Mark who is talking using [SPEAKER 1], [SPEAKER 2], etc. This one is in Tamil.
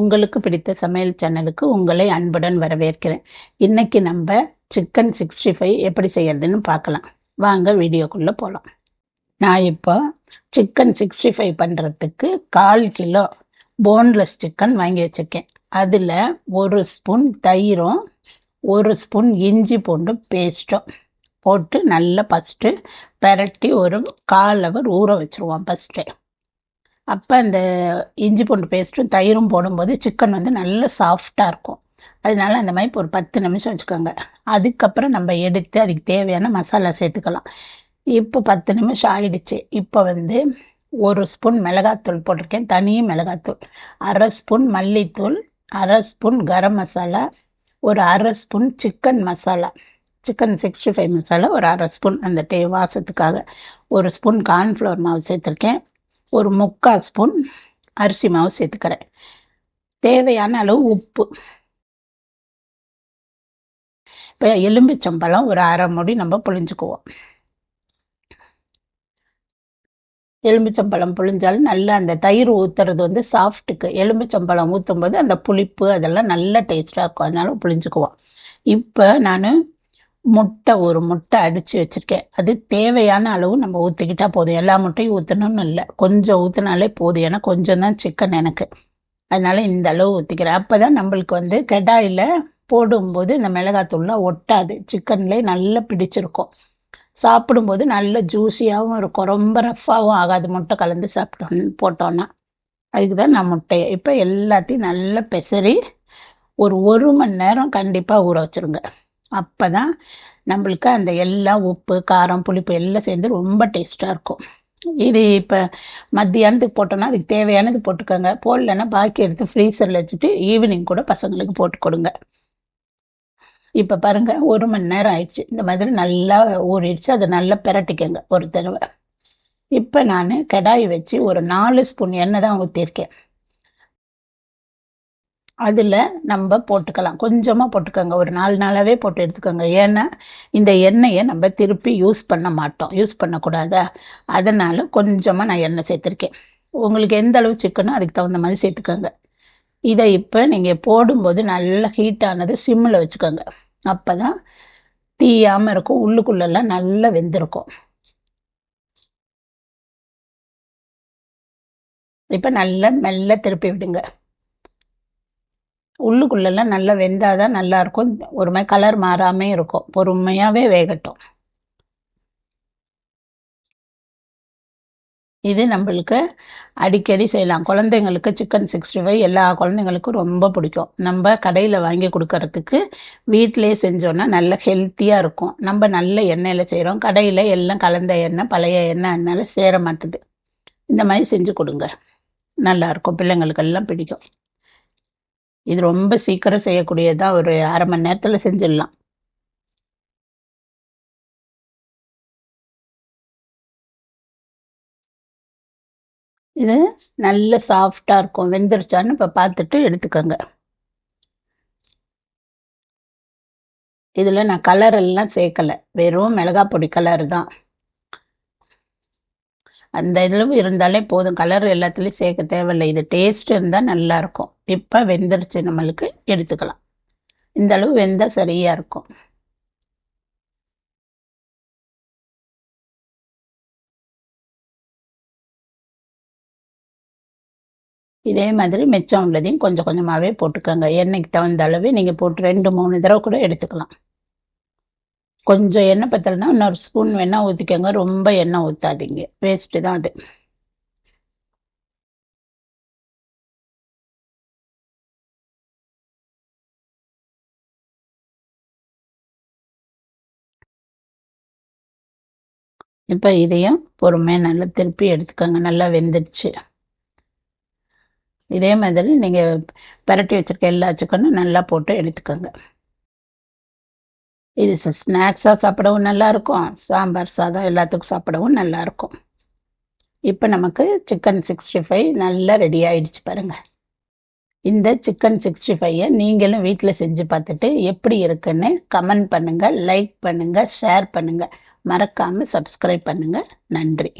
[SPEAKER 1] உங்களுக்கு பிடித்த சமையல் சேனலுக்கு உங்களை அன்புடன் வரவேற்கிறேன். இன்னைக்கு நம்ம சிக்கன் சிக்ஸ்டி ஃபைவ் எப்படி செய்யறதுன்னு பார்க்கலாம். வாங்க வீடியோக்குள்ளே போகலாம் நான் இப்போ சிக்கன் சிக்ஸ்டி ஃபைவ் பண்ணுறதுக்கு கால் கிலோ போன்லெஸ் சிக்கன் வாங்கி வச்சுருக்கேன். அதில் ஒரு ஸ்பூன் தயிரும் ஒரு ஸ்பூன் இஞ்சி பூண்டு பேஸ்ட்டும் போட்டு நல்லா ஃபஸ்ட்டு பெரட்டி ஒரு கால் அவர் ஊற வச்சுருவோம் ஃபஸ்ட்டு அப்போ அந்த இஞ்சி பூண்டு பேஸ்ட்டும் தயிரும் போடும்போது சிக்கன் வந்து நல்ல சாஃப்டாக இருக்கும். அதனால அந்த மாதிரி ஒரு பத்து நிமிஷம் வச்சுக்கோங்க. அதுக்கப்புறம் நம்ம எடுத்து அதுக்கு தேவையான மசாலா சேர்த்துக்கலாம். இப்போ பத்து நிமிஷம் ஆயிடுச்சு. இப்போ வந்து ஒரு ஸ்பூன் மிளகாத்தூள் போட்டிருக்கேன். தனி மிளகாத்தூள். அரை ஸ்பூன் மல்லித்தூள் அரை ஸ்பூன் கரம் மசாலா ஒரு அரை spoon chicken masala. Chicken sixty five masala ஒரு அரை ஸ்பூன் அந்த டே வாசத்துக்காக. ஒரு ஸ்பூன் கார்ன்ஃப்ளவர் மாவு சேர்த்துருக்கேன். ஒரு முக்கால் ஸ்பூன் அரிசி மாவு சேர்த்துக்கிறேன். தேவையான அளவு உப்பு. இப்போ எலும்பிச்சம்பழம் ஒரு அரை மூடி நம்ம புழிஞ்சுக்குவோம். எலும்பிச்சம்பழம் புழிஞ்சாலும் நல்லா அந்த தயிர் ஊற்றுறது வந்து சாஃப்ட்டுக்கு. எலும்பிச்சம்பழம் ஊற்றும் போது அந்த புளிப்பு அதெல்லாம் நல்ல டேஸ்ட்டாக இருக்கும். அதனால புழிஞ்சுக்குவோம். இப்போ நான் முட்டை ஒரு முட்டை அடித்து வச்சுருக்கேன். அது தேவையான அளவு நம்ம ஊற்றிக்கிட்டா போதும். எல்லா முட்டையும் ஊற்றணும்னு இல்லை. கொஞ்சம் ஊற்றினாலே போதும். ஏன்னா கொஞ்சம் தான் சிக்கன் எனக்கு. அதனால் இந்த அளவு ஊற்றிக்கிறேன் அப்போ தான் நம்மளுக்கு வந்து கெடாயில் போடும்போது இந்த மிளகாத்தூள்லாம் ஒட்டாது. சிக்கன்லேயே நல்லா பிடிச்சிருக்கும். சாப்பிடும்போது நல்ல ஜூஸியாகவும் இருக்கும். ரொம்ப ரஃப்பாகவும் ஆகாது. முட்டை கலந்து சாப்பிட்டோம் போட்டோன்னா அதுக்கு தான் நான் முட்டையை. இப்போ எல்லாத்தையும் நல்லா பெசரி ஒரு ஒரு மணி நேரம் கண்டிப்பாக ஊற வச்சுருங்க. அப்போ தான் நம்மளுக்கு அந்த எல்லாம் உப்பு காரம் புளிப்பு எல்லாம் சேர்ந்து ரொம்ப டேஸ்ட்டாக இருக்கும். இது இப்போ மத்தியானத்துக்கு போட்டோன்னா அதுக்கு தேவையானது போட்டுக்கோங்க. போடலன்னா பாக்கி எடுத்து ஃப்ரீசரில் வச்சுட்டு ஈவினிங் கூட பசங்களுக்கு போட்டு கொடுங்க. இப்போ பாருங்கள் ஒரு மணி நேரம் ஆயிடுச்சு. இந்த மாதிரி நல்லா ஊறிடுச்சு. அதை நல்லா பிரட்டிக்கங்க ஒரு தடவை. இப்போ நான் கடாய் வச்சு ஒரு நாலு ஸ்பூன் எண்ணெய் தான் ஊற்றிருக்கேன் அதில் நம்ம போட்டுக்கலாம். கொஞ்சமாக போட்டுக்கோங்க. ஒரு நாலு நாளாகவே போட்டு எடுத்துக்கோங்க. ஏன்னா இந்த எண்ணெயை நம்ம திருப்பி யூஸ் பண்ண மாட்டோம். யூஸ் பண்ணக்கூடாதா? அதனால் கொஞ்சமாக நான் எண்ணெய் சேர்த்துருக்கேன். உங்களுக்கு எந்த அளவு சிக்கனோ அதுக்கு தகுந்த மாதிரி சேர்த்துக்கோங்க. இதை இப்போ நீங்கள் போடும்போது நல்லா ஹீட்டானது சிம்மில் வச்சுக்கோங்க. அப்போ தான் தீயாமல் இருக்கும். உள்ளுக்குள்ளெல்லாம் நல்லா வெந்திருக்கும். இப்போ நல்லா மெல்ல திருப்பி விடுங்க. உள்ளுக்குள்ளெல்லாம் நல்லா வெந்தால் தான் நல்லாயிருக்கும். ஒரு மாதிரி கலர் மாறாமே இருக்கும். பொறுமையாகவே வேகட்டும். இது நம்மளுக்கு அடிக்கடி செய்யலாம். குழந்தைங்களுக்கு சிக்கன் சிக்ஸ்டி ஃபைவ் எல்லா குழந்தைங்களுக்கும் ரொம்ப பிடிக்கும். நம்ம கடையில் வாங்கி கொடுக்கறதுக்கு வீட்டிலே செஞ்சோன்னா நல்ல ஹெல்த்தியாக இருக்கும். நம்ம நல்ல எண்ணெயில் செய்கிறோம் கடையில் எல்லாம் கலந்த எண்ணெய் பழைய எண்ணெய் அதனால சேர மாட்டுது. இந்த மாதிரி செஞ்சு கொடுங்க. நல்லாயிருக்கும் பிள்ளைங்களுக்கெல்லாம் பிடிக்கும். இது ரொம்ப சீக்கிரம் செய்யக்கூடியதா ஒரு அரை மணி நேரத்தில் செஞ்சிடலாம். இது நல்ல சாஃப்டாக இருக்கும். வெந்துருச்சான்னு இப்போ பார்த்துட்டு எடுத்துக்கோங்க. இதில் நான் கலர் எல்லாம் சேர்க்கலை. வெறும் மிளகா பொடி கலர் தான். அந்த இதில் இருந்தாலே போதும். கலர் எல்லாத்துலேயும் சேர்க்க தேவையில்லை. இது டேஸ்ட் இருந்தால் நல்லாயிருக்கும் இப்போ வெந்துருச்சு நம்மளுக்கு எடுத்துக்கலாம். இந்த அளவு வெந்தால் சரியாக இருக்கும். இதே மாதிரி மிச்சம் உள்ளதையும் கொஞ்சம் கொஞ்சமாகவே போட்டுக்கோங்க. எண்ணெய்க்கு தகுந்த அளவு நீங்கள் போட்டு ரெண்டு மூணு தடவை கூட எடுத்துக்கலாம். கொஞ்சம் எண்ணெய் பத்தலைன்னா இன்னொரு ஸ்பூன் வேணால் ஊற்றிக்கோங்க ரொம்ப எண்ணெய் ஊற்றாதீங்க வேஸ்ட்டு தான் அது. இப்போ இதையும் பொறுமையாக நல்லா திருப்பி எடுத்துக்கோங்க. நல்லா வெந்துடுச்சு. இதே மாதிரி நீங்கள் பரட்டி வச்சுருக்க எல்லா சிக்கனும் நல்லா போட்டு எடுத்துக்கோங்க. இது ஸ்நாக்ஸாக சாப்பிடவும் நல்லாயிருக்கும் சாம்பார் சாதம் எல்லாத்துக்கும் சாப்பிடவும் நல்லாயிருக்கும் இப்போ நமக்கு சிக்கன் சிக்ஸ்டி ஃபைவ் நல்லா ரெடி ஆகிடுச்சு பாருங்கள் இந்த சிக்கன் சிக்ஸ்டி ஃபைவை நீங்களும் வீட்டில் செஞ்சு பார்த்துட்டு எப்படி இருக்குன்னு கமெண்ட் பண்ணுங்கள் லைக் பண்ணுங்கள் ஷேர் பண்ணுங்கள் மறக்காமல் சப்ஸ்கிரைப் பண்ணுங்கள் நன்றி.